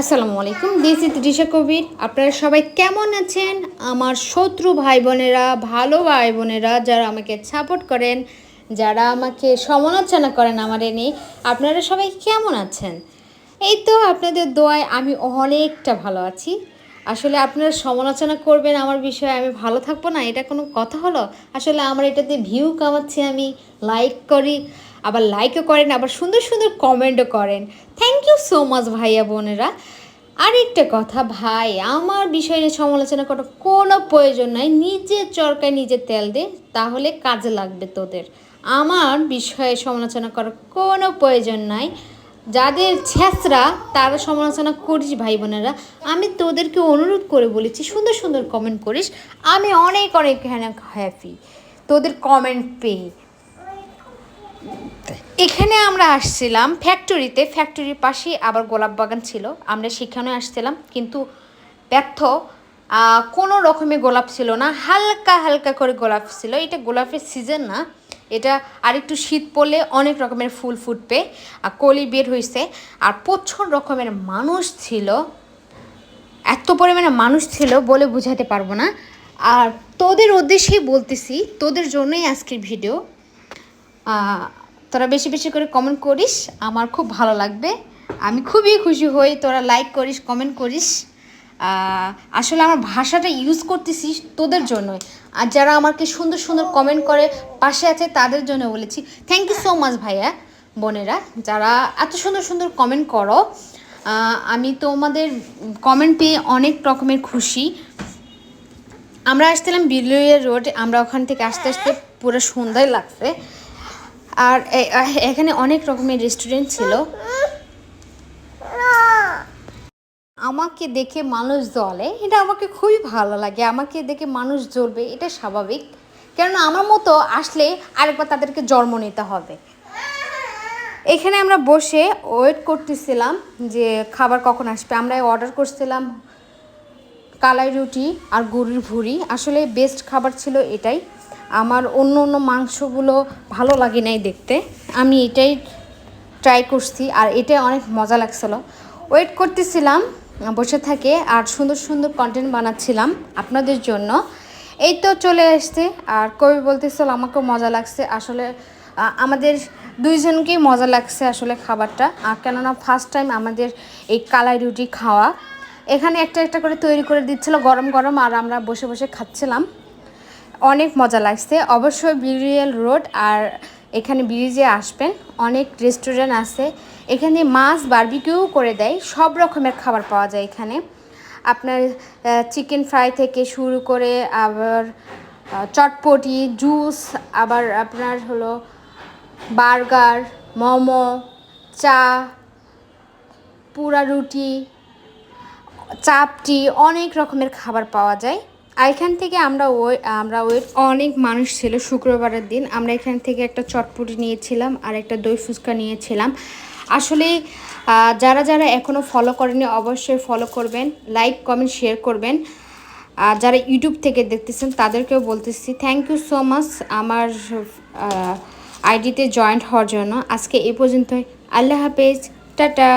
আসসালামু আলাইকুম this is Risha কবির আপনারা সবাই কেমন আছেন? আমার শত্রু ভাই বোনেরা ভালো ভাই বোনেরা যারা আমাকে সাপোর্ট করেন, যারা আমাকে সমালোচনা করেন আমার এনে, আপনারা সবাই কেমন আছেন? এই তো আপনাদের দোয়ায় আমি অনেকটা ভালো আছি। আসলে আপনারা সমালোচনা করবেন আমার বিষয়ে আমি ভালো থাকব না, এটা কোনো কথা হলো? আসলে আমার এটাতে ভিউ কামাচ্ছি আমি লাইক করি। আবার লাইকও করেন, আবার সুন্দর সুন্দর কমেন্টও করেন। থ্যাংক ইউ সো মাচ ভাইয়া বোনেরা। আরেকটা কথা ভাই, আমার বিষয় নিয়ে সমালোচনা করার কোনো প্রয়োজন নাই। নিজের চরকায় নিজে তেল দে, তাহলে কাজে লাগবে তোদের। আমার বিষয়ে সমালোচনা করার কোনো প্রয়োজন নাই। যাদের ছেঁচরা তারা সমালোচনা করিস ভাই বোনেরা। আমি তোদেরকে অনুরোধ করে বলেছি, সুন্দর সুন্দর কমেন্ট করিস। আমি অনেক অনেক হ্যাপি। তোদের কমেন্ট পেয়ে। এখানে আমরা আসছিলাম ফ্যাক্টরিতে ফ্যাক্টরির পাশে আবার গোলাপ বাগান ছিল। আমরা সেখানে আসছিলাম, কিন্তু ব্যর্থ কোনো রকমের গোলাপ ছিল না। হালকা হালকা করে গোলাপ ছিল। এটা গোলাপের সিজন না। এটা আরেকটু শীত পড়লে অনেক রকমের ফুল ফুটবে, আর কলি বের হয়েছে আর প্রচুর রকমের মানুষ ছিল। এত পরিমাণে মানুষ ছিল বলে বোঝাতে পারব না। আর তোদের উদ্দেশ্যেই বলতেছি, তোদের জন্যই আজকের ভিডিও তোরা বেশি বেশি করে কমেন্ট করিস, আমার খুব ভালো লাগবে। আমি খুবই খুশি হই, তোরা লাইক করিস কমেন্ট করিস। আসলে আমার ভাষাটা ইউজ করতেছিস তোদের জন্যই। আর যারা আমাকে সুন্দর সুন্দর কমেন্ট করে, পাশে আছে তাদের জন্য বলেছি থ্যাংক ইউ সো মাচ ভাইয়া, বোনেরা, যারা এত সুন্দর সুন্দর কমেন্ট করো। আমি তোমাদের কমেন্ট পেয়ে অনেক রকমের খুশি। আমরা আসছিলাম বিলুইয়া রোড আমরা ওখান থেকে আসতে আসতে পুরো সন্ধ্যায় লাগছে। আর এখানে অনেক রকমের রেস্টুরেন্ট ছিল। আমাকে দেখে মানুষ জ্বলে। এটা আমাকে খুবই ভালো লাগে। আমাকে দেখে মানুষ জ্বলবে, এটা স্বাভাবিক। কেননা আমার মতো আসলে আরেকবার তাদেরকে জন্ম নিতে হবে। এখানে আমরা বসে ওয়েট করতেছিলাম যে খাবার কখন আসবে। আমরা অর্ডার করছিলাম কালাই রুটি আর গরুর ভুড়ি। আসলে বেস্ট খাবার ছিল এটাই। আমার অন্য অন্য মাংসগুলো ভালো লাগে নাই দেখতে। আমি এটাই ট্রাই করছি আর এটা অনেক মজা লাগছিল। ওয়েট করতেছিলাম, বসে থাকে আর সুন্দর সুন্দর কন্টেন্ট বানাচ্ছিলাম আপনাদের জন্য। এই তো চলে আসছে আর কবি বলতেছিল, আমাকেও মজা লাগছে। আসলে আমাদের দুইজনকেই মজা লাগছে আসলে খাবারটা। আর কেননা ফার্স্ট টাইম আমাদের এই কালাই রুটি খাওয়া। এখানে একটা একটা করে তৈরি করে দিচ্ছিল গরম গরম আর আমরা বসে বসে খাচ্ছিলাম। অনেক মজা লাগছে। অবশ্যই বিরিয়াল রোড আর এখানে ব্রিজে আসবেন। অনেক রেস্টুরেন্ট আছে। এখানে মাছ বারবিকিউ করে দেয়। সব রকমের খাবার পাওয়া যায় এখানে। আপনার চিকেন ফ্রাই থেকে শুরু করে আবার চটপটি জুস আবার আপনার হলো বার্গার মোমো, চা, পুরা রুটি, চাপটি অনেক রকমের খাবার পাওয়া যায়। এখান থেকে আমরা ওই আমরা ওই অনেক মানুষ ছিল শুক্রবারের দিন। আমরা এখান থেকে একটা চটপটি নিয়েছিলাম আর একটা দই ফুচকা নিয়েছিলাম। আসলে যারা যারা এখনও ফলো করেনি অবশ্যই ফলো করবেন লাইক কমেন্ট শেয়ার করবেন। আর যারা ইউটিউব থেকে দেখতেছেন তাদেরকেও বলতেছি থ্যাংক ইউ সো মাচ আমার আইডিতে জয়েন্ট হওয়ার জন্য। আজকে এই পর্যন্তই। আল্লাহ হাফেজ। টাটা।